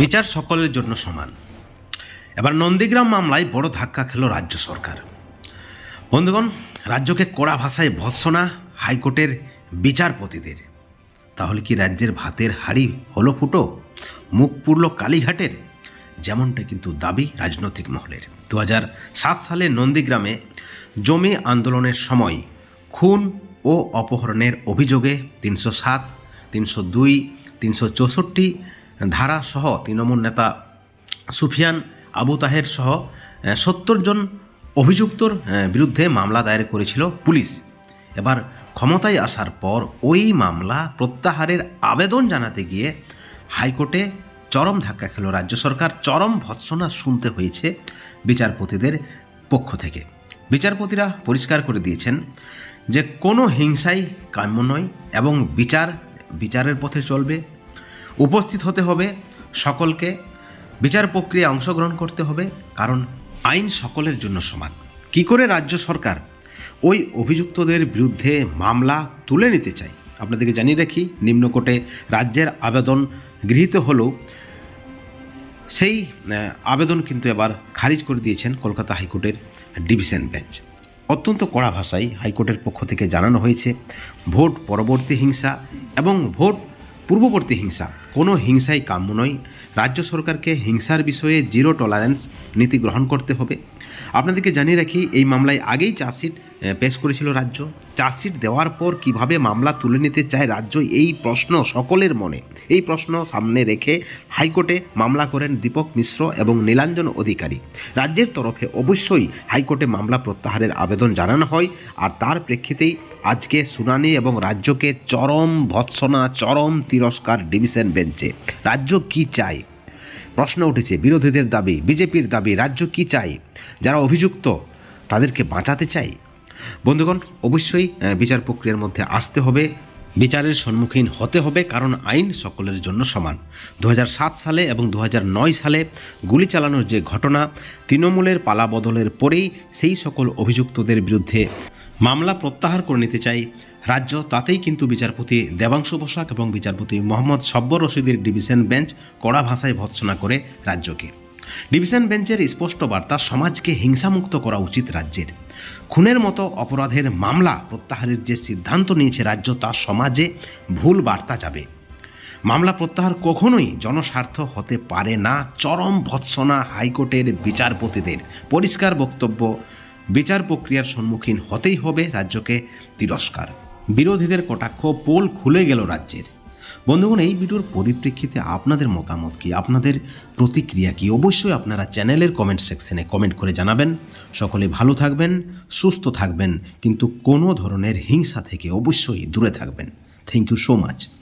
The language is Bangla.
বিচার সকলের জন্য সমান। এবার নন্দীগ্রাম মামলায় বড় ধাক্কা খেল রাজ্য সরকার। বন্ধুগণ, রাজ্যকে কড়া ভাষায় ভৎসনা হাইকোর্টের বিচারপতিদের। তাহলে কি রাজ্যের ভাতের হাড়ি হলো ফুটো? মুখ পুরল কালীঘাটের? যেমনটা কিন্তু দাবি রাজনৈতিক মহলের। দু সাত সালে নন্দীগ্রামে জমি আন্দোলনের সময় খুন ও অপহরণের অভিযোগে তিনশো সাত, তিনশো দুই, তিনশো চৌষট্টি ধারাসহ তৃণমূল নেতা সুফিয়ান আবু তাহের সহ সত্তর জন অভিযুক্তর বিরুদ্ধে মামলা দায়ের করেছিল পুলিশ। এবার ক্ষমতায় আসার পর ওই মামলা প্রত্যাহারের আবেদন জানাতে গিয়ে হাইকোর্টে চরম ধাক্কা খেল রাজ্য সরকার। চরম ভৎসনা শুনতে হয়েছে বিচারপতিদের পক্ষ থেকে। বিচারপতিরা পরিষ্কার করে দিয়েছেন যে কোনো হিংসাই কাম্য নয় এবং বিচার, বিচারের পথে চলবে। উপস্থিত হতে হবে সকলকে। বিচার প্রক্রিয়া অংশগ্রহণ করতে হবে, কারণ আইন সকলের জন্য সমান। কি করে রাজ্য সরকার ওই অভিযুক্তদের বিরুদ্ধে মামলা তুলে নিতে চায়? আপনাদেরকে জানিয়ে রাখি নিম্নকোর্টে রাজ্যের আবেদন গৃহীত হলেও সেই আবেদন কিন্তু এবার খারিজ করে দিয়েছেন কলকাতা হাইকোর্টের ডিভিশন বেঞ্চ। অত্যন্ত কড়া ভাষায় হাইকোর্টের পক্ষ থেকে জানানো হয়েছে, ভোট পরবর্তী হিংসা এবং ভোট পূর্ববর্তী হিংসা কোনো হিংসাই কাম্য নয়। রাজ্য সরকারকে হিংসার বিষয়ে জিরো টলারেন্স নীতি গ্রহণ করতে হবে। আপনাদেরকে জানিয়ে রাখি, এই মামলায় আগেই চার্জশিট পেশ করেছিল রাজ্য। চার্জশিট দেওয়ার পর কীভাবে মামলা তুলে নিতে চায় রাজ্য, এই প্রশ্ন সকলের মনে। এই প্রশ্ন সামনে রেখে হাইকোর্টে মামলা করেন দীপক মিশ্র এবং নীলাঞ্জন অধিকারী। রাজ্যের তরফে অবশ্যই হাইকোর্টে মামলা প্রত্যাহারের আবেদন জানানো হয়। আর তার প্রেক্ষিতেই আজকে শুনানি এবং রাজ্যকে চরম ভৎসনা, চরম তিরস্কার ডিভিশন বেঞ্চে রাজ্য কি চায়? প্রশ্ন উঠেছে, বিরোধীদের দাবি, বিজেপির দাবি, রাজ্য কি চাই যারা অভিযুক্ত, তাদেরকে বাঁচাতে চাই বন্ধুগণ, অবশ্যই বিচার প্রক্রিয়ার মধ্যে আসতে হবে। বিচারের সম্মুখীন হতে হবে, কারণ আইন সকলের জন্য সমান। দু হাজার সাত সালে এবং দু হাজার নয় সালে গুলি চালানোর যে ঘটনা, তৃণমূলের পালাবদলের পরেই সেই সকল অভিযুক্তদের বিরুদ্ধে মামলা প্রত্যাহার করে নিতে চাই। রাজ্য তাতেই কিন্তু বিচারপতি দেবাংশু বসাক এবং বিচারপতি মোহাম্মদ সব্বর রশিদের ডিভিশন বেঞ্চ কড়া ভাষায় ভৎসনা করে রাজ্যকে। ডিভিশন বেঞ্চের স্পষ্ট বার্তা, সমাজকে হিংসামুক্ত করা উচিত রাজ্যের। খুনের মতো অপরাধের মামলা প্রত্যাহারের যে সিদ্ধান্ত নিয়েছে রাজ্য, তা সমাজে ভুল বার্তা যাবে। মামলা প্রত্যাহার কখনোই জনস্বার্থ হতে পারে না। চরম ভৎসনা হাইকোর্টের বিচারপতিদের। পরিষ্কার বক্তব্য, বিচার প্রক্রিয়ার সম্মুখীন হতেই হবে রাজ্যকে তিরস্কার। বিরোধীদের কটাক্ষ, পোল খুলে গেল রাজ্যের। বন্ধুগণ, এই ভিডিওর পরিপ্রেক্ষিতে আপনাদের মতামত কি? আপনাদের প্রতিক্রিয়া কি? অবশ্যই আপনারা চ্যানেলের কমেন্ট সেকশনে কমেন্ট করে জানাবেন। সকলে ভালো থাকবেন, সুস্থ থাকবেন, কিন্তু কোনো ধরনের হিংসা থেকে অবশ্যই দূরে থাকবেন। Thank you so much